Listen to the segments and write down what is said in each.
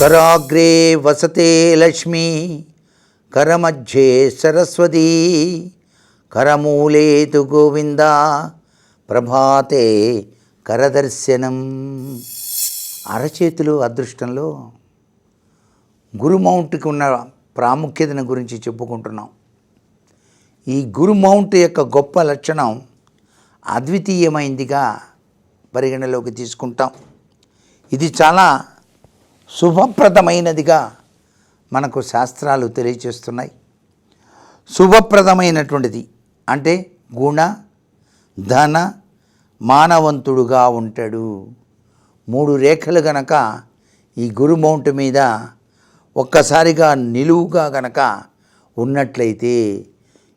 కరాగ్రే వసతే లక్ష్మీ కరమధ్యే సరస్వతీ కరమూలే తు గోవింద ప్రభాతే కరదర్శనం. అరచేతులు అదృష్టంలో గురు మౌంట్కి ఉన్న ప్రాముఖ్యతను గురించి చెప్పుకుంటున్నాం. ఈ గురు మౌంట్ యొక్క గొప్ప లక్షణం అద్వితీయమైందిగా పరిగణలోకి తీసుకుంటాం. ఇది చాలా శుభప్రదమైనదిగా మనకు శాస్త్రాలు తెలియచేస్తున్నాయి. శుభప్రదమైనటువంటిది అంటే గుణ ధన మానవంతుడుగా ఉంటాడు. మూడు రేఖలు గనక ఈ గురు మౌంట్ మీద ఒక్కసారిగా నిలువుగా గనక ఉన్నట్లయితే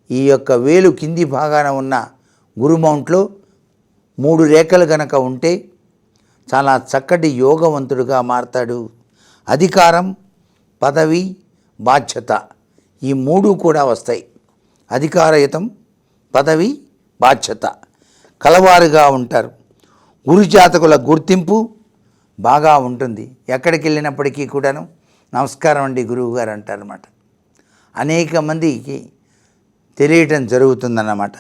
ఈ యొక్క వేలు కింది భాగాన ఉన్న గురు మౌంట్లో మూడు రేఖలు గనక ఉంటే చాలా చక్కటి యోగవంతుడుగా మారతాడు. అధికారం పదవి బాధ్యత ఈ మూడు కూడా వస్తాయి. అధికారయుతం పదవి బాధ్యత. కలవారుగా ఉంటారు. గురుజాతకుల గుర్తింపు బాగా ఉంటుంది. ఎక్కడికి వెళ్ళినప్పటికీ కూడాను నమస్కారం అండి గురువు గారు అంటారన్నమాట. అనేక మందికి తెలియటం జరుగుతుందన్నమాట.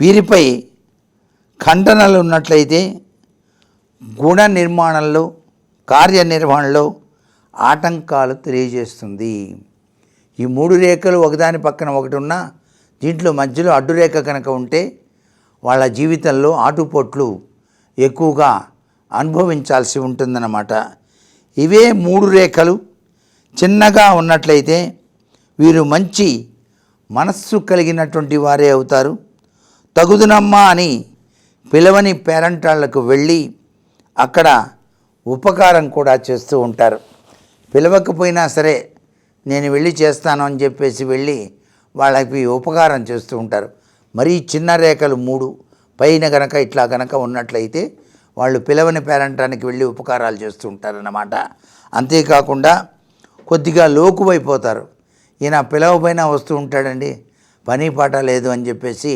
వీరిపై ఖండనలు ఉన్నట్లయితే గుణ నిర్మాణంలో కార్యనిర్వహణలో ఆటంకాలు తెలియజేస్తుంది. ఈ మూడు రేఖలు ఒకదాని పక్కన ఒకటి ఉన్నా దీంట్లో మధ్యలో అడ్డు రేఖ కనుక ఉంటే వాళ్ళ జీవితంలో ఆటుపోట్లు ఎక్కువగా అనుభవించాల్సి ఉంటుందన్నమాట. ఇవే మూడు రేఖలు. చిన్నగా ఉన్నట్లయితే వీరు మంచి మనస్సు కలిగినటువంటి వారే అవుతారు. తగుదునమ్మా అని పిలవని పేరంటాళ్ళకు వెళ్ళి అక్కడ ఉపకారం కూడా చేస్తూ ఉంటారు. పిలవకపోయినా సరే నేను వెళ్ళి చేస్తాను అని చెప్పేసి వెళ్ళి వాళ్ళకి ఉపకారం చేస్తూ ఉంటారు. మరీ చిన్న రేఖలు మూడు పైన గనక ఇట్లా గనక ఉన్నట్లయితే వాళ్ళు పిలవని పేరంటానికి వెళ్ళి ఉపకారాలు చేస్తూ ఉంటారన్నమాట. అంతేకాకుండా కొద్దిగా లోకువైపోతారు. ఈయన పిలవపైన వస్తూ ఉంటాడండి పని పాట లేదు అని చెప్పేసి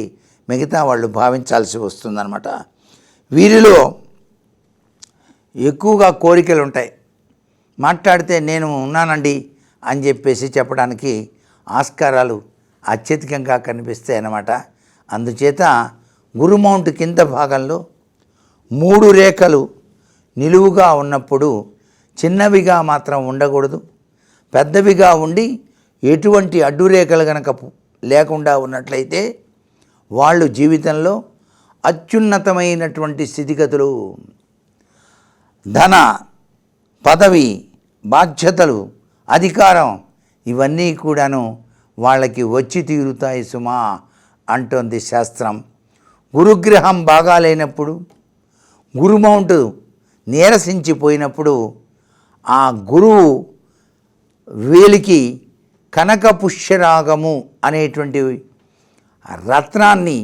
మిగతా వాళ్ళు భావించాల్సి వస్తుందన్నమాట. వీరిలో ఎక్కువగా కోరికలు ఉంటాయి మాట్లాడితే నేను ఉన్నానండి అని చెప్పేసి చెప్పడానికి ఆస్కారాలు అత్యధికంగా కనిపిస్తాయి అన్నమాట. అందుచేత గురుమౌంట్ కింద భాగంలో మూడు రేఖలు నిలువుగా ఉన్నప్పుడు చిన్నవిగా మాత్రం ఉండకూడదు. పెద్దవిగా ఉండి ఎటువంటి అడ్డురేఖలు కనుక లేకుండా ఉన్నట్లయితే వాళ్ళు జీవితంలో అత్యున్నతమైనటువంటి స్థితిగతులు. ధన పదవి బాధ్యతలు అధికారం ఇవన్నీ కూడాను వాళ్ళకి వచ్చి తీరుతాయి సుమా అంటోంది శాస్త్రం. గురుగ్రహం బాగాలేనప్పుడు గురుమౌంట్ నీరసించిపోయినప్పుడు ఆ గురువు వేలికి కనక పుష్యరాగము అనేటువంటి రత్నాన్ని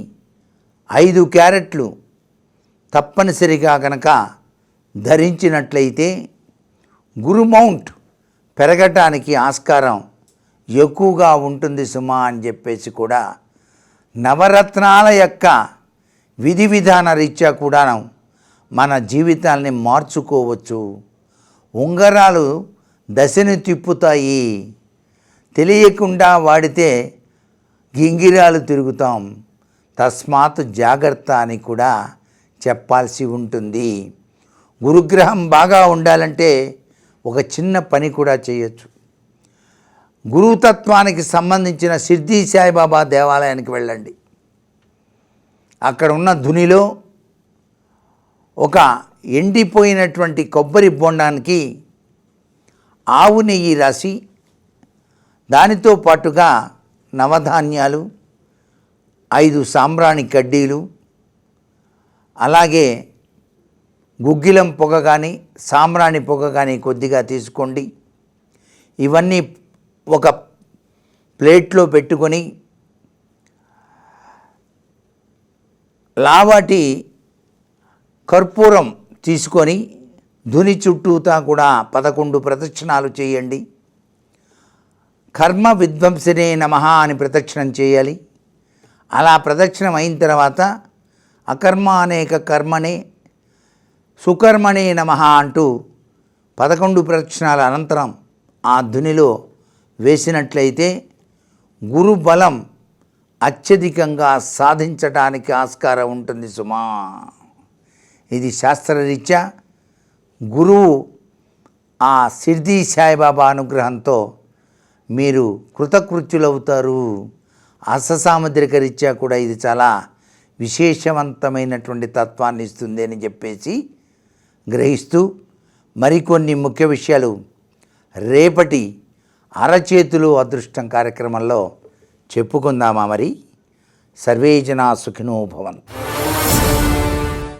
ఐదు క్యారెట్లు తప్పనిసరిగా గనక ధరించినట్లయితే గురుమౌంట్ పెరగటానికి ఆస్కారం ఎక్కువగా ఉంటుంది సుమా అని చెప్పేసి కూడా నవరత్నాల యొక్క విధి విధాన రీత్యా కూడా మన జీవితాల్ని మార్చుకోవచ్చు. ఉంగరాలు దశని తిప్పుతాయి. తెలియకుండా వాడితే గింగిరాలు తిరుగుతాం. తస్మాత్ జాగ్రత్త అని కూడా చెప్పాల్సి ఉంటుంది. గురుగ్రహం బాగా ఉండాలంటే ఒక చిన్న పని కూడా చేయొచ్చు. గురుతత్వానికి సంబంధించిన సిద్ధి సాయిబాబా దేవాలయానికి వెళ్ళండి. అక్కడ ఉన్న ధునిలో ఒక ఎండిపోయినటువంటి కొబ్బరి బొండానికి ఆవు నెయ్యి రాసి దానితో పాటుగా నవధాన్యాలు ఐదు సాంబ్రాణి కడ్డీలు అలాగే గుగ్గిలం పొగ కానీ సాంబ్రాణి పొగ కానీ కొద్దిగా తీసుకోండి. ఇవన్నీ ఒక ప్లేట్లో పెట్టుకొని లావాటి కర్పూరం తీసుకొని ధుని చుట్టూతా కూడా పదకొండు ప్రదక్షిణాలు చేయండి. కర్మ విధ్వంసనే నమ అని ప్రదక్షిణం చేయాలి. అలా ప్రదక్షిణం అయిన తర్వాత అకర్మ అనేక కర్మనే సుకర్మణి నమ అంటూ పదకొండు ప్రదక్షిణాల అనంతరం ఆ ధునిలో వేసినట్లయితే గురు బలం అత్యధికంగా సాధించటానికి ఆస్కారం ఉంటుంది సుమా. ఇది శాస్త్రరీత్యా గురువు ఆ సిద్ధి సాయిబాబా అనుగ్రహంతో మీరు కృతకృత్యులవుతారు. అససాముద్రిక రీత్యా కూడా ఇది చాలా విశేషవంతమైనటువంటి తత్వాన్ని ఇస్తుంది అని చెప్పేసి గ్రహిస్తూ మరికొన్ని ముఖ్య విషయాలు రేపటి అరచేతులు అదృష్టం కార్యక్రమంలో చెప్పుకుందామా మరి? సర్వే జనా సుఖినో భవన్